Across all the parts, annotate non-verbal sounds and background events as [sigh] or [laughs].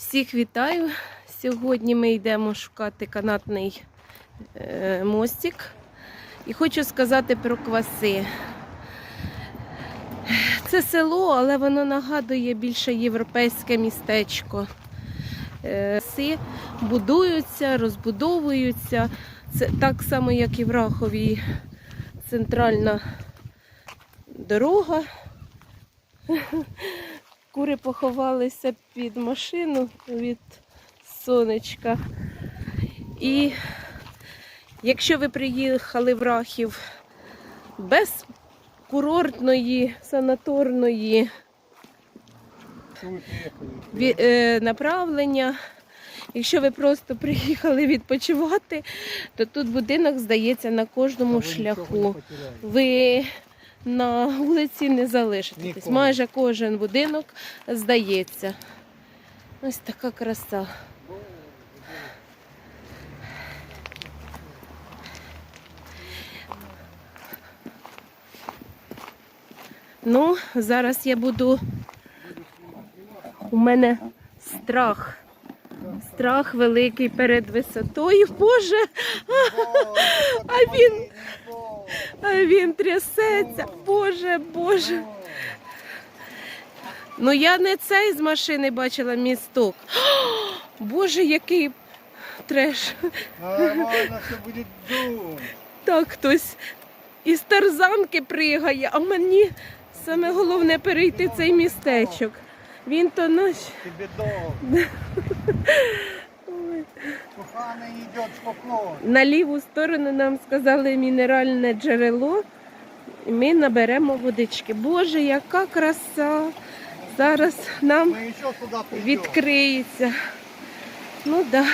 Всіх вітаю. Сьогодні ми йдемо шукати канатний е, мостик. І хочу сказати про кваси. Це село, але воно нагадує більше європейське містечко. Е, Кваси будуються, розбудовуються. Це так само, як і в Рахові центральна дорога. Кури поховалися під машину від сонечка. І якщо ви приїхали в Рахів без курортної, санаторної е, направлення, якщо ви просто приїхали відпочивати, то тут будинок здається на кожному шляху. Ви на вулиці не залишитесь. Майже кожен будинок здається. Ось така краса. Ну, зараз я буду. У мене страх. Страх великий перед висотою. Боже, а він, він трясеться. Боже, Боже. Ну я не цей з машини бачила місток. [gasps] Боже, який треш. Нормально все буде дум. Так хтось із тарзанки пригає, а мені саме головне перейти цей містечок. Він то наш. Тебе довго. Ой. Коханий йде спокійно. На ліву сторону нам сказали мінеральне джерело. І ми наберемо водички. Боже, яка краса! Зараз нам відкриється. Ну так. Да.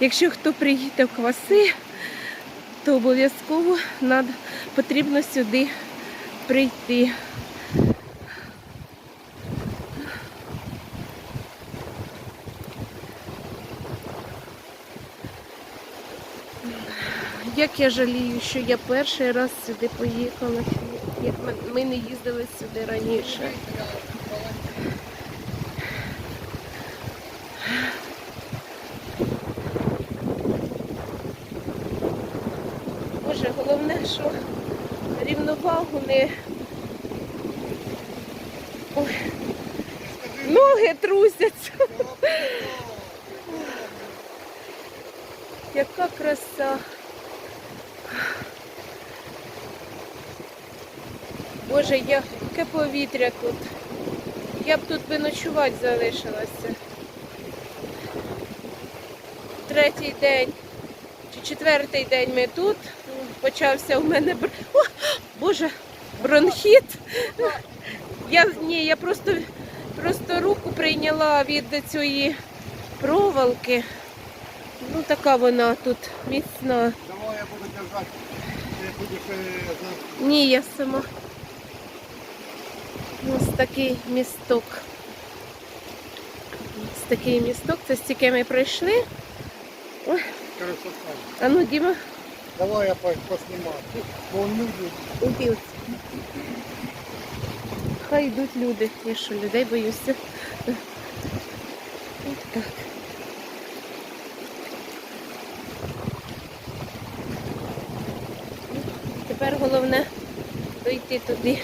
Якщо хто приїде в кваси, то обов'язково потрібно сюди прийти. Як я жалію, що я перший раз сюди поїхала, як ми- не їздили сюди раніше. Боже, головне, що рівновагу не. Ой, ноги трусяться. Яка краса. Боже, яке повітря тут. Я б тут би ночувати залишилася. Третій день чи четвертий день ми тут. Почався у мене бр... О, Боже, бронхіт. Я ні, я просто, просто руку прийняла від цієї проволоки. Ну, така вона тут міцна. Ні, я сама. Ось такий місток. Ось такий місток. Це стільки ми пройшли. Ой, а ну, Діма, Давай я по- поснімаю. Убив. Хай йдуть люди. Я що, людей боюся. Ось так. Тепер головне дойти туди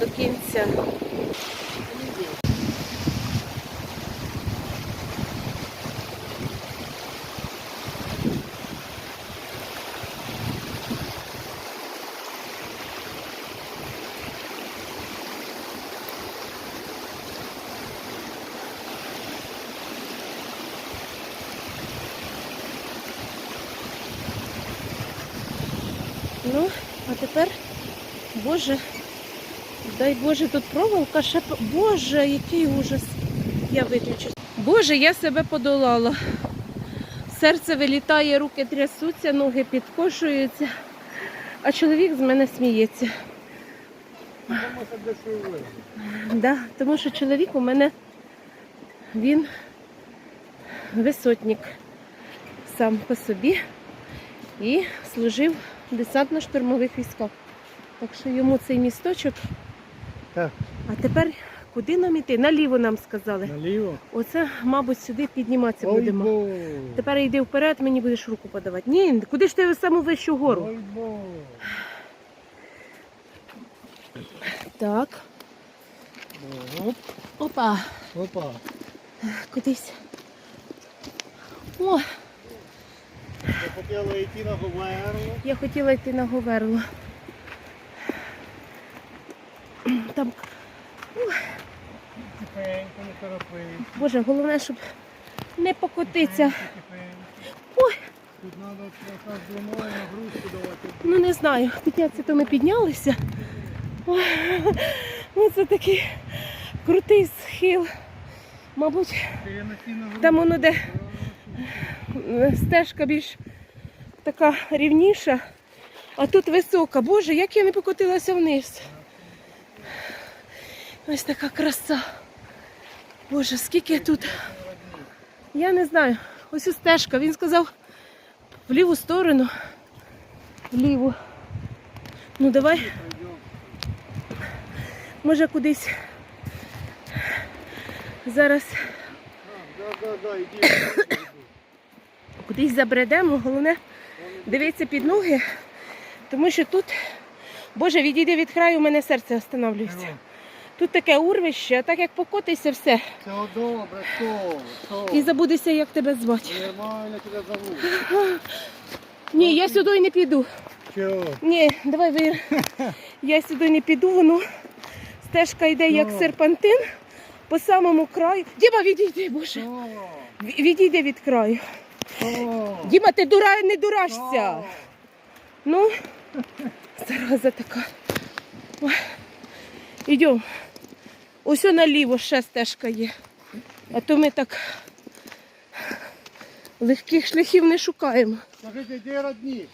до кінця. Ну, а тепер, Боже, дай Боже, тут проволока ще. Боже, який ужас. Я виключу. Боже, я себе подолала. Серце вилітає, руки трясуться, ноги підкошуються, а чоловік з мене сміється. Да, тому що чоловік у мене він висотник сам по собі і служив в десантно-штурмових військах. Так що йому цей місточок. Так. А тепер куди нам іти? Наліво нам сказали. Наліво. Оце, мабуть, сюди підніматися Ой, будемо. бо. Тепер йди вперед, мені будеш руку подавати. Ні, куди ж ти в саму вищу гору? Ой, бо. Так. Оп, Опа, опа. кудись. О, Я хотіла йти на Говерло. я хотіла йти на Говерло. Там, Тихенько, не торопись. боже, головне, щоб не покотитися. Ой. Тут треба длиною нагрузку давати. Ну не знаю, піднятися то ми піднялися. Ой, Ну це такий крутий схил. Мабуть, там воно де стежка більш така рівніша, а тут висока. Боже, як я не покотилася вниз. Ось така краса. Боже, скільки тут. Я не знаю. Ось стежка. Він сказав в ліву сторону. Вліву. Ну давай, може кудись. Зараз кудись забредемо. Головне дивитися під ноги, тому що тут, Боже, відійди від краю, у мене серце останавлюється. Тут таке урвище, так як покотися все. Все добре? Що? І забудешся, як тебе звати. Нормально тебе зовут. Ні, я сюди не піду. Чого? Ні, давай ви. [laughs] Я сюди не піду, воно стежка йде як серпантин по самому краю. Діма, відійди, Боже. Відійди від краю. Діма, ти дура, не дурашся. Ну, зараза така. Ой. Ідемо. Ось наліво ще стежка є. А то ми так легких шляхів не шукаємо. Скажіть, де родні?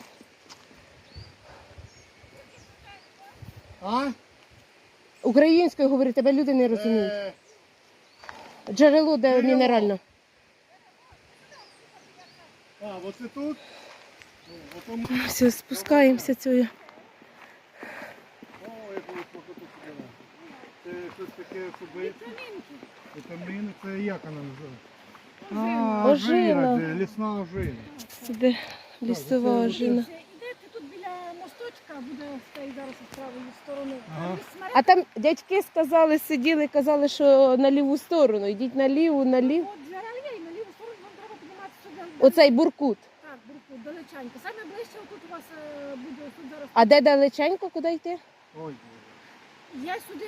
А? Українською говорить, тебе люди не розуміють. Е, Джерело де Джерело. мінерально. А, оце тут? О, отам- Все, спускаємося цього. Ой, було трохи тут сиділо. Це щось таке особисте. Вітаміни, це як вона називається? Ожина. ожина, лісна ожина. Сюди лісова ожина. Йдете тут біля мосточка, буде стоїть зараз з правої сторони. Ага. А там дядьки сказали, сиділи, казали, що на ліву сторону. Йдіть наліву, налів. от джерел є, і на ліву сторону вам треба підніматися сюди. Оцей буркут. Так, бурку, далеченько. Саме ближче тут у вас е, буде тут зараз. А де далеченько, куди йти? Ой, Я сюди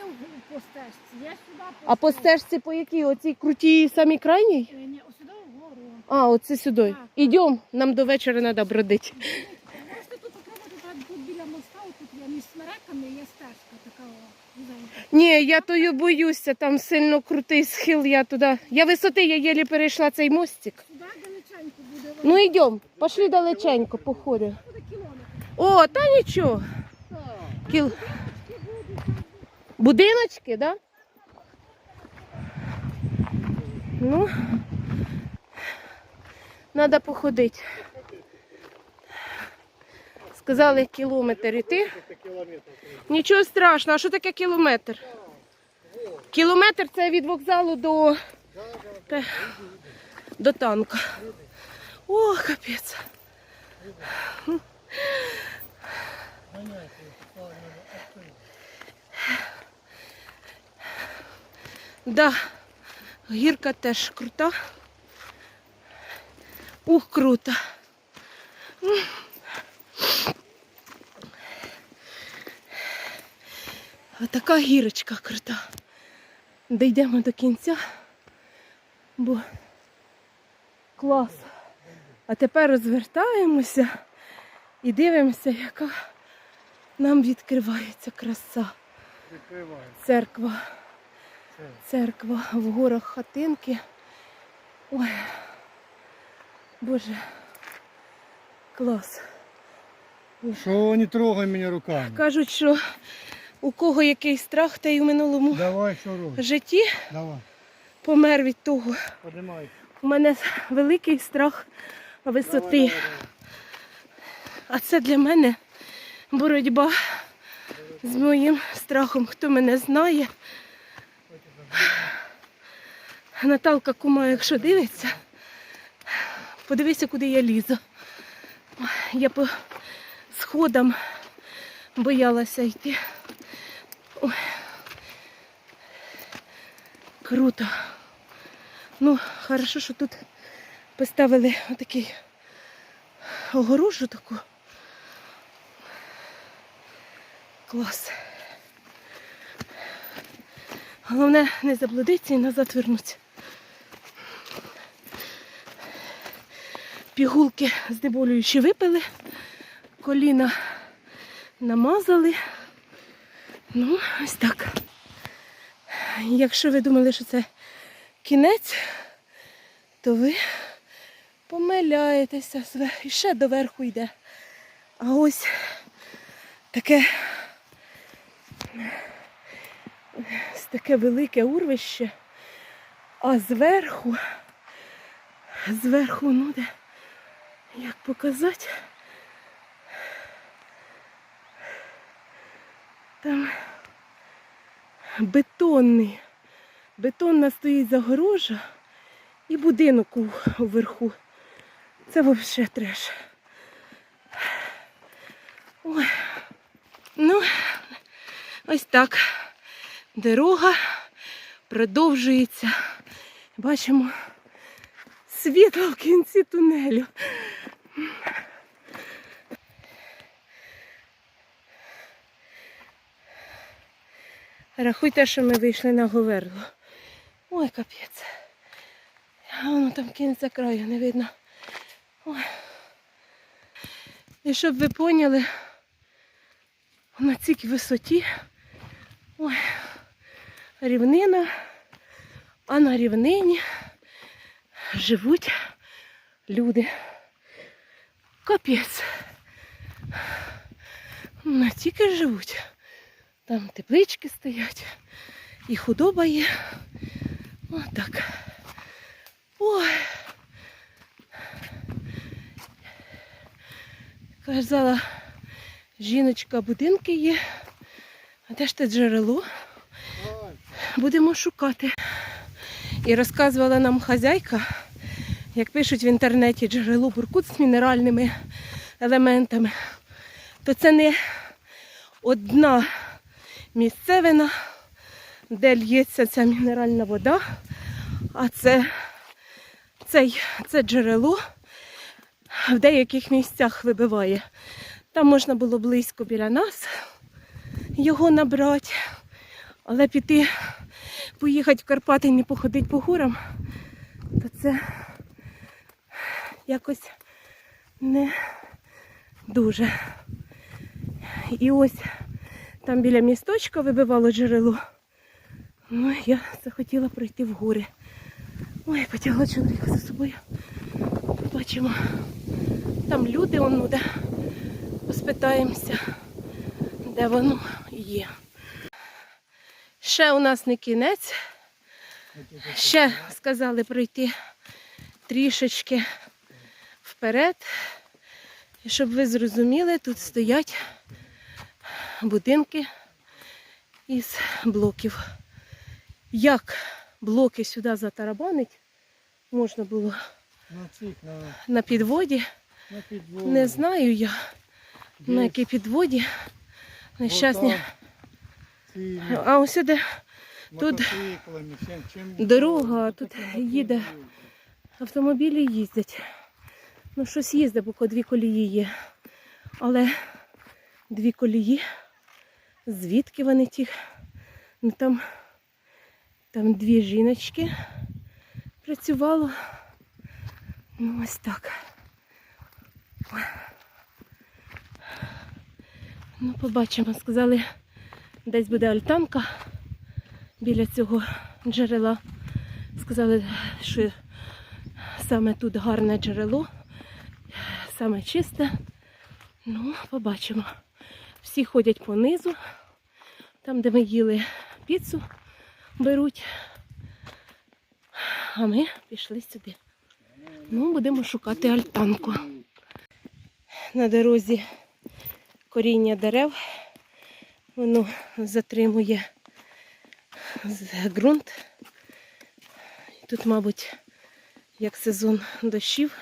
по стежці, я сюди по А по стежці. по якій? Оцій крутій самій крайній? Е, Ні, сюди вгору. А, оце сюди. Так. Ідемо, нам до вечора треба бродити. Можете тут отримати так, тут біля моста, тут є між смереками, є стежка така о. Ні, я тою боюся, там сильно крутий схил, я туди. Я висоти, я єлі перейшла цей мостик. Сюди далеченько буде. вам. Ну йдемо, пішли далеченько, походимо. Буде кілометр. О, та нічого. Кіл... Будиночки, да? Ну, треба походити. Сказали кілометр іти. Нічого страшного, а що таке кілометр? Кілометр це від вокзалу до, до танка. О, капець. Да, гірка теж крута. Ух, круто. Отака гірочка крута. Дійдемо до кінця, бо клас. А тепер розвертаємося і дивимося, яка нам відкривається краса. Церква. Це. Церква в горах хатинки. Ой, Боже, клас. Що не трогай мене руками? Кажуть, що у кого який страх, та й у минулому Давай, що житті Давай. помер від того. Подимай. У мене великий страх висоти. А це для мене боротьба з моїм страхом. Хто мене знає, Наталка кума, якщо дивиться, подивися, куди я лізу. Я по сходам боялася йти. Ой. Круто. Ну, хорошо, що тут поставили отакий огорожу таку. Клас. Головне не заблудитися і назад вернутися. Пігулки знеболюючі випили, коліна намазали. Ну, ось так. Якщо ви думали, що це кінець, то ви помиляєтеся і ще доверху йде. А ось таке, таке велике урвище, а зверху, зверху, ну як показати, там бетонний, бетонна стоїть загорожа і будинок вверху. Це взагалі треш. Ой. Ну, ось так. Дорога продовжується. Бачимо світло в кінці тунелю. Рахуйте, що ми вийшли на Говерло. Ой, капець. Воно там кінця краю не видно. Ой. І щоб ви поняли, на цій висоті ой, рівнина, а на рівнині живуть люди. Капець. Не тільки живуть. Там теплички стоять, і худоба є. Отак. Ой. Казала, жіночка, будинки є. А де ж те джерело? Будемо шукати. І розказувала нам хазяйка, як пишуть в інтернеті джерело буркут з мінеральними елементами, то це не одна місцевина, де л'ється ця мінеральна вода, а це, цей, це джерело в деяких місцях вибиває. Там можна було близько біля нас його набрати, але піти, поїхати в Карпати і не походити по горам, то це якось не дуже. І ось там біля місточка вибивало джерело. Ну, я захотіла пройти в гори. Ой, потягла чоловіка за собою. Побачимо. Там люди он де. Поспитаємося, де воно є. Ще у нас не кінець. Ще сказали пройти трішечки вперед. І щоб ви зрозуміли, тут стоять будинки із блоків. Як блоки сюди затарабанить, можна було На підводі. Не знаю я, на якій підводі. Нещасні. А ось сюди тут дорога, тут їде. автомобілі їздять. Ну, щось їздить, бо дві колії є. Але дві колії, звідки вони ті? Ну там, там дві жіночки працювало. Ну, ось так. Ну, побачимо. Сказали, десь буде альтанка біля цього джерела. Сказали, що саме тут гарне джерело, саме чисте. Ну, побачимо. Всі ходять понизу, там, де ми їли піцу, беруть. А ми пішли сюди. Ну, будемо шукати альтанку. На дорозі коріння дерев. Воно затримує ґрунт. Тут, мабуть, як сезон дощів,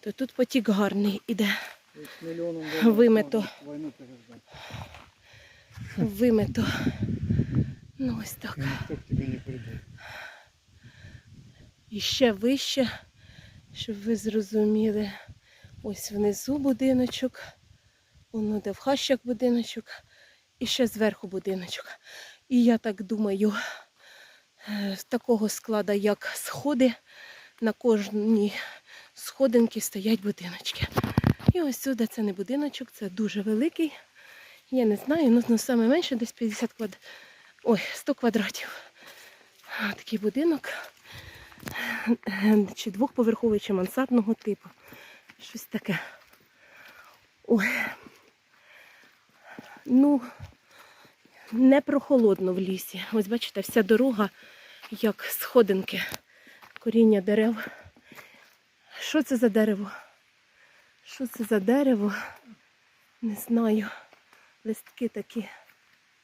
то тут потік гарний іде. Вимито. переждати. Вимито. Ну ось так. Прийде. І ще вище, щоб ви зрозуміли. Ось внизу будиночок, воно де в хащах будиночок, і ще зверху будиночок. І я так думаю, е, з такого складу, як сходи, на кожній сходинці стоять будиночки. І ось сюди це не будиночок, це дуже великий. Я не знаю, ну, ну саме менше десь 50 квад... Ой, 100 квадратів. Такий будинок чи двохповерховий, чи мансардного типу. Щось таке. Ой. Ну, не прохолодно в лісі. Ось бачите, вся дорога, як сходинки, коріння дерев. Що це за дерево? Що це за дерево? Не знаю. Листки такі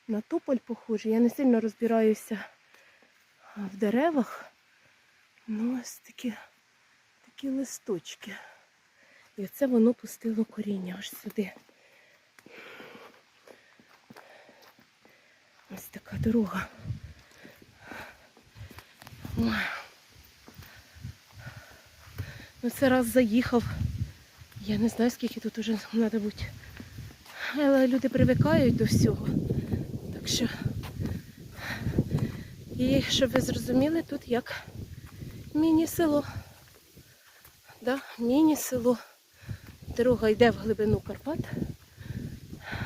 на тополь похожі. Я не сильно розбираюся в деревах. Ну, ось такі, такі листочки. І оце воно пустило коріння аж сюди. Ось така дорога. Ну, це раз заїхав. Я не знаю, скільки тут уже треба бути. Але люди привикають до всього. Так що. І щоб ви зрозуміли, тут як міні-село. Да? Міні-село. Дорога йде в глибину Карпат.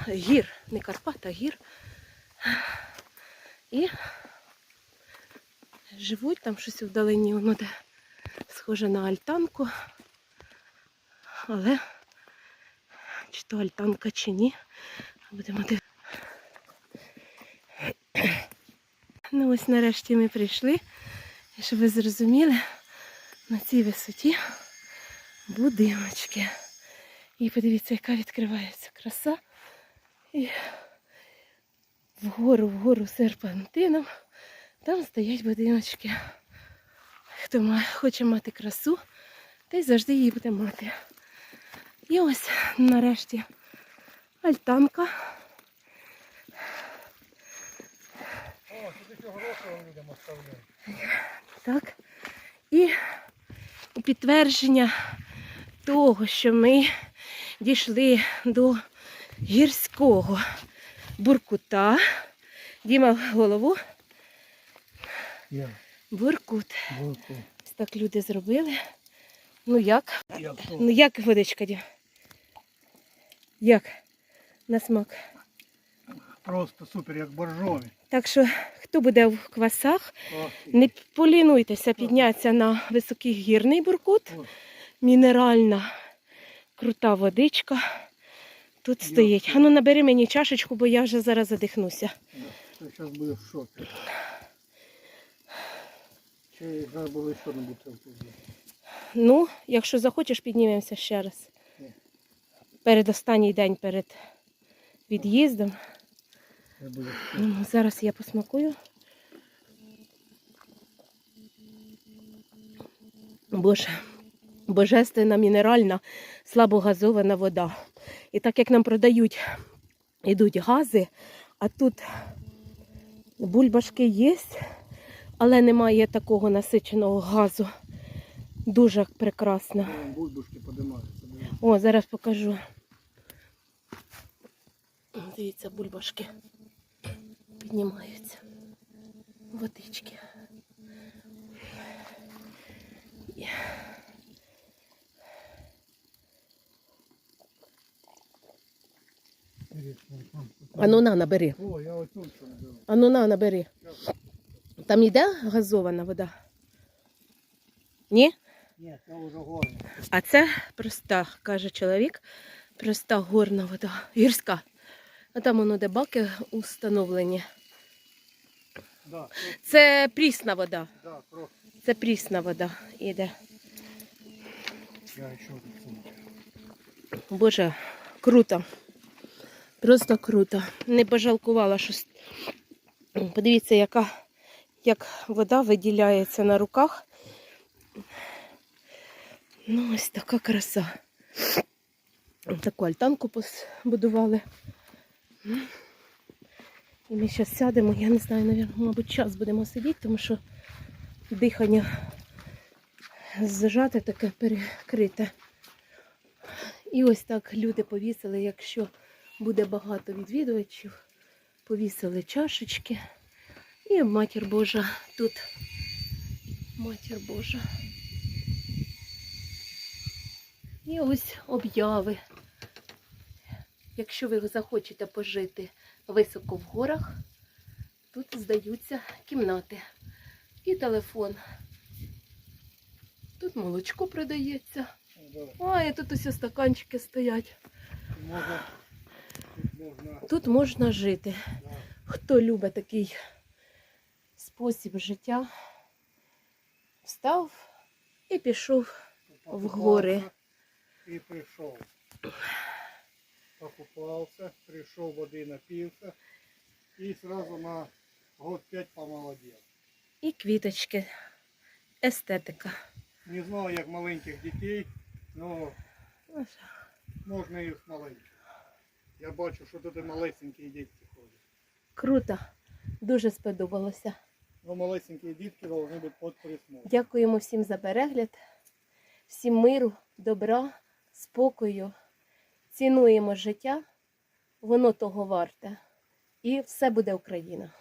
Гір, не Карпат, а гір. І живуть там щось вдалині, воно де схоже на альтанку. Але чи то альтанка, чи ні. Будемо дивитися. Ну ось нарешті ми прийшли. І щоб ви зрозуміли, на цій висоті будиночки. І подивіться, яка відкривається краса. І вгору, вгору серпантином. Там стоять будиночки. Хто має, хоче мати красу, той завжди її буде мати. І ось нарешті альтанка. О, тут цього року людям оставляють. Так. І у підтвердження того, що ми дійшли до гірського буркута. Діма голову. Я. Буркут. Булку. Ось так люди зробили. Ну як? Як? Ну як водичка, Дім? Як? На смак. Просто супер, як боржові. Так що, хто буде в квасах, не полінуйтеся піднятися на високий гірний буркут. Мінеральна, крута водичка. Тут стоїть. Ану, набери мені чашечку, бо я вже зараз задихнуся. Це зараз буде в шокі. Чи зараз було ще одну бутилку? Ну, якщо захочеш, піднімемося ще раз. Перед останній день перед від'їздом. Буде Ну, зараз я посмакую. Боже, божественна мінеральна, слабогазована вода. І так як нам продають, йдуть гази, а тут бульбашки є, але немає такого насиченого газу. Дуже прекрасно. Вон Бульбушки подимаються. О, зараз покажу. Дивіться, бульбашки піднімаються. Водички. Інтересно, Ану на, набери. О, я беру. Ану на, набери. Там йде газована вода? Ні? Ні, це вже горно. А це проста, каже чоловік, проста горна вода, гірська. А там воно де баки установлені. Да, Це прісна вода. да. Це прісна вода іде. Я ще тут. Боже, круто. Просто круто. Не пожалкувала щось. Подивіться, яка як вода виділяється на руках. Ну, ось така краса. Таку альтанку побудували. І ми зараз сядемо, я не знаю, мабуть, час будемо сидіти, тому що дихання зжате таке перекрите. І ось так люди повісили, якщо буде багато відвідувачів, повісили чашечки. І матір Божа тут. Матір Божа. І ось обяви. Якщо ви захочете пожити високо в горах, тут здаються кімнати. І телефон. Тут молочко продається. Да. А, і тут ось стаканчики стоять. Тут можна, жити. Хто любить такий спосіб життя, встав і пішов. В гори. І прийшов. Покупався, прийшов води напився і одразу на год п'ять помолодів. І квіточки. Естетика. Не знаю, як маленьких дітей, але можна і з маленьких. Я бачу, що тут малесенькі дітки ходять. Круто. Дуже сподобалося. Ну, малесенькі дітки повинні бути під присмотром. Дякуємо всім за перегляд. Всім миру, добра, спокою. Цінуємо життя. Воно того варте. І все буде Україна.